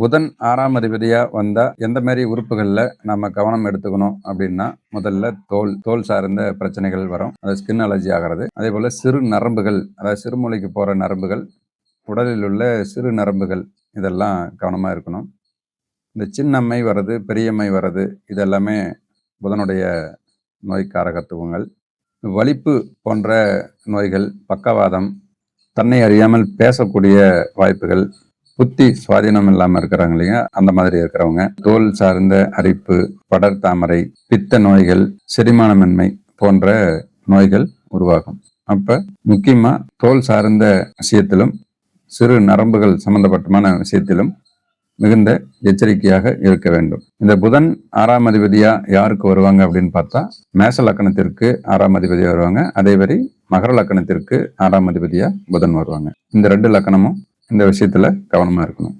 புதன் ஆறாம் அதிபதியா வந்தா எந்த மாதிரி உறுப்புகள்ல நம்ம கவனம் எடுத்துக்கணும் அப்படின்னா முதல்ல தோல் தோல் சார்ந்த பிரச்சனைகள் வரும். அது ஸ்கின் அலர்ஜி ஆகிறது. அதே போல சிறு நரம்புகள் அதாவது சிறுமூளைக்கு போற நரம்புகள் உடலில் உள்ள சிறு நரம்புகள் இதெல்லாம் கவனமாக இருக்கணும். இந்த சின்னம்மை வர்றது பெரியம்மை வர்றது இதெல்லாமே புதனுடைய நோய் காரகத்துவங்கள் வலிப்பு போன்ற நோய்கள் பக்கவாதம் தன்னை அறியாமல் பேசக்கூடிய வாய்ப்புகள் புத்தி சுவாதீனம் இல்லாமல் இருக்கிறாங்க இல்லையா? அந்த மாதிரி இருக்கிறவங்க. தோல் சார்ந்த அரிப்பு படர் தாமரை பித்த நோய்கள் செரிமானமின்மை போன்ற நோய்கள் உருவாகும். அப்ப முக்கியமா தோல் சார்ந்த விஷயத்திலும் சிறு நரம்புகள் சம்பந்தப்பட்டமான விஷயத்திலும் மிகுந்த எச்சரிக்கையாக இருக்க வேண்டும். இந்த புதன் ஆறாம் அதிபதியா யாருக்கு வருவாங்க அப்படின்னு பார்த்தா மேச லக்கணத்திற்கு ஆறாம் அதிபதியா வருவாங்க. அதே மாதிரி மகர லக்கணத்திற்கு ஆறாம் அதிபதியா புதன் வருவாங்க. இந்த ரெண்டு லக்கணமும் இந்த விஷயத்தில் கவனமாக இருக்கணும்.